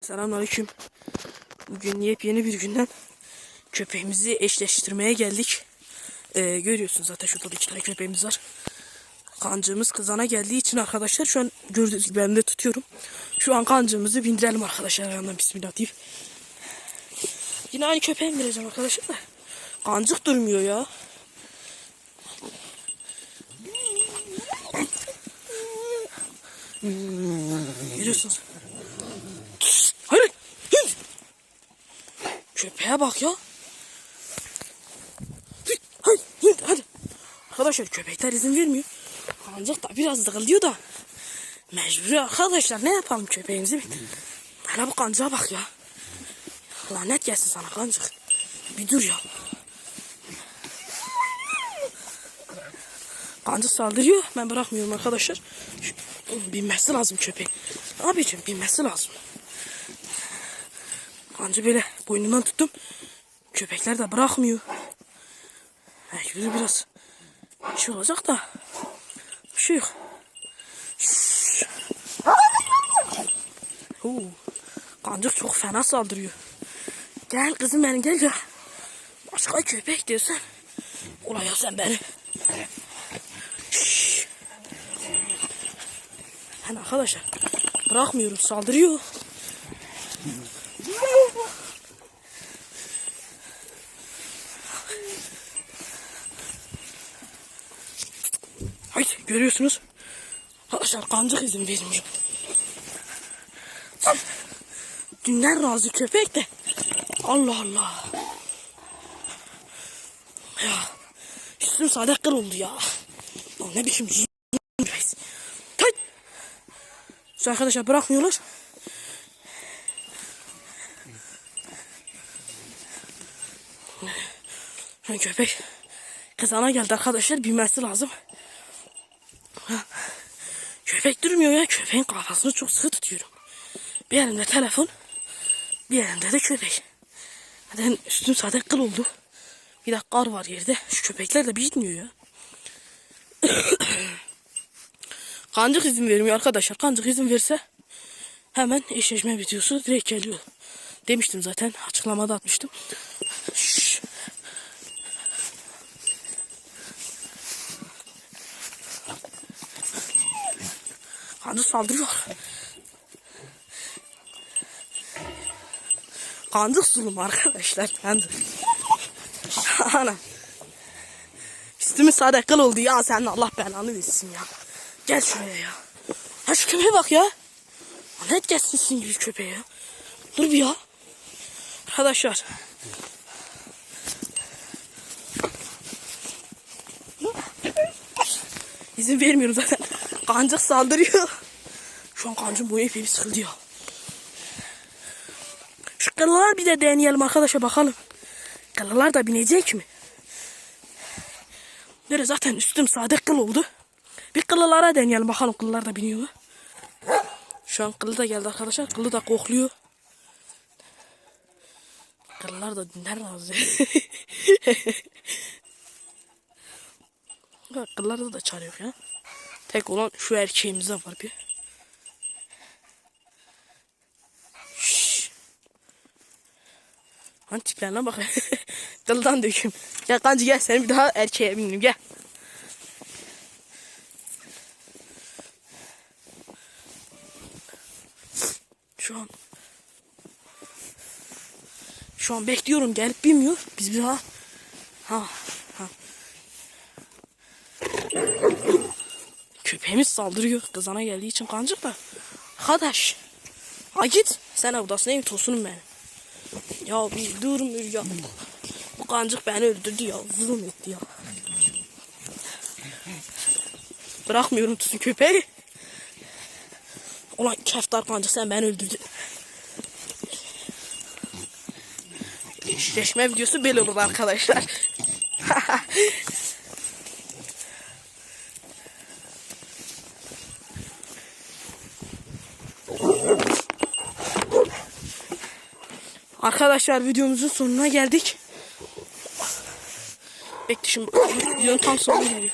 Selamünaleyküm. Bugün yepyeni bir günden köpeğimizi eşleştirmeye geldik. Ee, görüyorsunuz zaten şurada da iki tane köpeğimiz var. Kancığımız kızana geldiği için arkadaşlar şu an gördüğünüz gibi ben de tutuyorum. Şu an kancığımızı bindirelim arkadaşlar ayağından bismillah deyip. Yine aynı köpeğe bindireceğim arkadaşlar da. Kancık durmuyor ya. Görüyorsunuz. Köpeğe bak ya. Hadi. Arkadaşlar köpekler izin vermiyor. Ancak da biraz dağılıyor da. Mecburi arkadaşlar ne yapalım köpeğimizi. Hele bu kancağa bak ya. Lanet gelsin sana kancık. Bir dur ya. Kancık saldırıyor. Ben bırakmıyorum arkadaşlar. Binmesi lazım köpek. Abicim binmesi lazım. Kancı böyle boynundan tuttum. Köpekler de bırakmıyor. Mecbur biraz şey olacak da. Bir şey yok. Huu. Kancık çok fena saldırıyor. Gel kızım benim gel gel. Başka köpek diyorsan. Ulan ya sen beni. Şşş. Ben arkadaşlar bırakmıyorum saldırıyor. Görüyorsunuz. Arkadaşlar kancık izin vermiyor. Dünden razı köpek de. Allah Allah. Ya. Üstüm sade kıl oldu ya. Ya ne biçim. Haydi. Şu arkadaşlar bırakmıyorlar. Köpek kızana geldi arkadaşlar bilmesi lazım. Ha. Durmuyor ya köpeğin kafasını çok sıkı tutuyorum. Bir elimde telefon bir elimde de köpek. Zaten üstüm zaten kıl oldu. Bir de kar var yerde. Şu köpekler de bitmiyor ya. Kancık izin vermiyor arkadaşlar. Kancık izin verse hemen eşleşme videosu direkt geliyor. Demiştim zaten. Açıklamada atmıştım. Kancık saldırıyor. Kancık zulüm arkadaşlar. Kancık. Ana. Üstümü sade kıl oldu ya sen Allah belanı versin ya. Gel şuraya ya. Ha şu köpeğe bak ya. Lanet gelsin sizin gibi köpeğe ya. Dur bir ya. Arkadaşlar. İzin vermiyorum zaten. Kancık saldırıyor. Şu an kancım boyu epey bir sıkıldı. Şu kıllar bir de deneyelim arkadaşlar bakalım. Kıllar da binecek mi? Böyle zaten üstüm sade kıl oldu. Bir kıllara deneyelim bakalım kıllar da biniyor? Şu an kılı da geldi arkadaşlar. Kılı da kokluyor. Kıllar da dinler razı. Kıllarda da çare yok ya. Tek olan şu erkeğimize var bir. Şşş. Lan tiplerine bak. Kıldan döküm. Gel kancı gel seni bir daha erkeğe bindim gel. Şu an şu an bekliyorum gelip bilmiyor. Biz bir daha ha Köpeğimiz saldırıyor. Kızana geldiği için kancık da. Arkadaş. Ha git. Sen odasına ev tosunum ben. Ya bir durmuyor ya. Bu kancık beni öldürdü ya. Zulüm etti ya. Bırakmıyorum tutun köpeği. Ulan keftar kancık sen beni öldürdün. Eşleşme videosu böyle olur arkadaşlar. Arkadaşlar videomuzun sonuna geldik. Bekle şimdi videonun tam sonuna geliyor.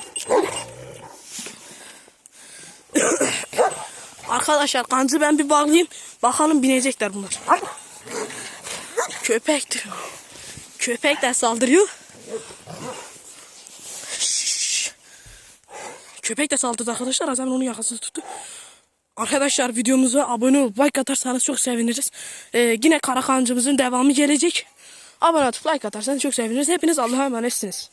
Arkadaşlar kancı ben bir bağlayayım. Bakalım binecekler bunlar. Köpektir. Köpek de saldırıyor. Köpek de saldırdı arkadaşlar. Azam onun yakasını tuttu. Arkadaşlar videomuza abone olup like atarsanız çok seviniriz. Ee, yine Karakancımızın devamı gelecek. Abone olup like atarsanız çok seviniriz. Hepiniz Allah'a emanetsiniz.